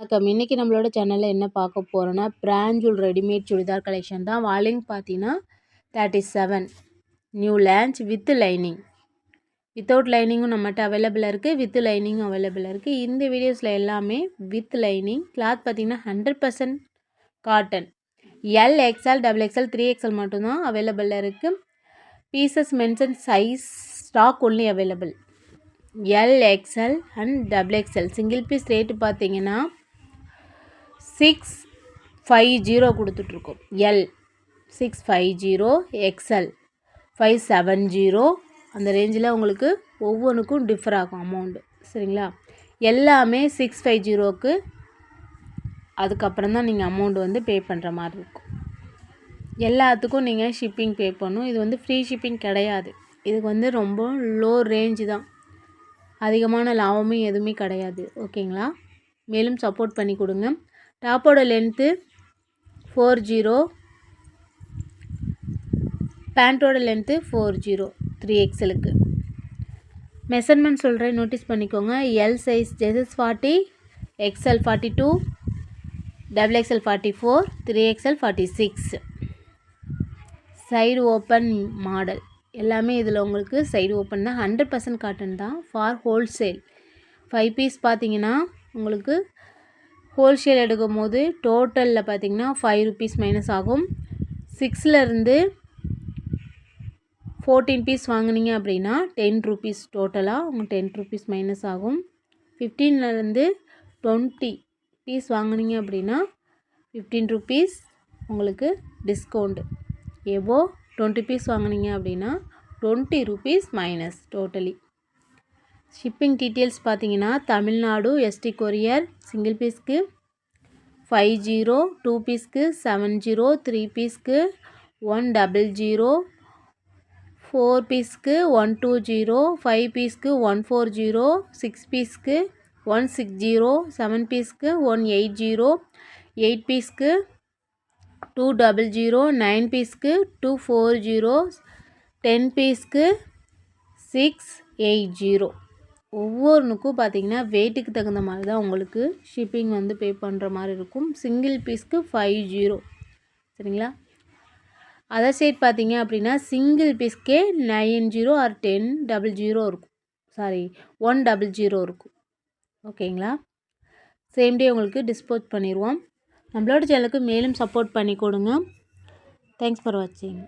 வணக்கம். இன்றைக்கி நம்மளோட சேனலில் என்ன பார்க்க போகிறோன்னா பிராஞ்சூல் ரெடிமேட் சுடிதார் கலெக்ஷன் தான். வாலிங் பார்த்தீங்கன்னா thirty seven new launch with lining without லைனிங்கும் நம்மகிட்ட அவைலபிளாக இருக்குது வித் லைனிங்கும் அவைலபிளாக இருக்குது இந்த வீடியோஸில் எல்லாமே வித் லைனிங் கிளாத் பார்த்திங்கன்னா hundred percent cotton L XL double XL three XL மட்டும்தான் அவைலபிளாக இருக்குது pieces mention size stock only available L XL and double XL single piece rate பார்த்தீங்கன்னா சிக்ஸ் ஃபைவ் ஜீரோ கொடுத்துட்ருக்கோம். L six five zero XL five seven zero அந்த ரேஞ்சில் உங்களுக்கு ஒவ்வொன்றுக்கும் differ ஆகும் அமௌண்ட்டு சரிங்களா? எல்லாமே சிக்ஸ் ஃபைவ் ஜீரோக்கு அதுக்கப்புறம் தான் நீங்கள் அமௌண்ட் வந்து பே பண்ணுற மாதிரி இருக்கும். எல்லாத்துக்கும் நீங்கள் ஷிப்பிங் பே பண்ணணும். இது வந்து ஃப்ரீ ஷிப்பிங் கிடையாது. இதுக்கு வந்து ரொம்ப லோ ரேஞ்சு தான். அதிகமான லாபமும் எதுவுமே கிடையாது. ஓகேங்களா மேலும் சப்போர்ட் பண்ணி கொடுங்க. டாப்போட லென்த்து ஃபோர் ஜீரோ பேண்ட்டோட லென்த்து ஃபோர் ஜீரோ த்ரீ எக்ஸலுக்கு மெஷர்மெண்ட் சொல்கிறேன் நோட்டீஸ் பண்ணிக்கோங்க. L size chest forty XL forty two double XL forty four three XL forty six side open model எல்லாமே இதில் உங்களுக்கு சைடு ஓப்பன் தான். ஹண்ட்ரட் பர்சன்ட் காட்டன் தான். For wholesale five piece பார்த்தீங்கன்னா உங்களுக்கு ஹோல்சேல் எடுக்கும் போது டோட்டலில் பார்த்தீங்கன்னா ஃபைவ் ருபீஸ் மைனஸ் ஆகும். சிக்ஸ்லேருந்து ஃபோர்டீன் பீஸ் வாங்கினீங்க அப்படின்னா டென் ருபீஸ் டோட்டலாக உங்களுக்கு டென் ருபீஸ் மைனஸ் ஆகும். ஃபிஃப்டீன்லேருந்து டுவெண்ட்டி பீஸ் வாங்கினீங்க அப்படின்னா ஃபிஃப்டீன் ருபீஸ் உங்களுக்கு டிஸ்கவுண்ட்டு எபோ டுவெண்ட்டி பீஸ் வாங்கினீங்க அப்படின்னா twenty rupees minus totally shipping details பார்த்தீங்கன்னா தமிழ்நாடு எஸ்டி கொரியர் சிங்கிள் பீஸ்க்கு ஃபைவ் ஜீரோ டூ பீஸ்க்கு செவன் ஜீரோ த்ரீ பீஸ்க்கு ஒன் டபுள் ஜீரோ ஃபோர் பீஸ்க்கு ஒன் டூ ஜீரோ ஃபைவ் பீஸ்க்கு ஒன் ஃபோர் ஜீரோ சிக்ஸ் பீஸ்க்கு one six zero seven பீஸ்க்கு one eight zero eight பீஸ்க்கு two double zero nine பீஸ்க்கு two four zero ten பீஸ்க்கு six eight zero ஒவ்வொன்றுக்கும் பார்த்தீங்கன்னா வெயிட்டுக்கு தகுந்த மாதிரி தான் உங்களுக்கு ஷிப்பிங் வந்து பே பண்ணுற மாதிரி இருக்கும். சிங்கிள் பீஸ்க்கு ஃபைவ் ஜீரோ சரிங்களா? அதர் சைட் பார்த்தீங்க அப்படின்னா single பீஸ்க்கே nine zero or ten double zero இருக்கும். சாரி ஒன் டபுள் ஜீரோ இருக்கும். ஓகேங்களா சேம் டே உங்களுக்கு டிஸ்போஸ் பண்ணிடுவோம் நம்மளோட சேனலுக்கு மேலும் சப்போர்ட் பண்ணி கொடுங்க. தேங்க்ஸ் ஃபார் வாட்சிங்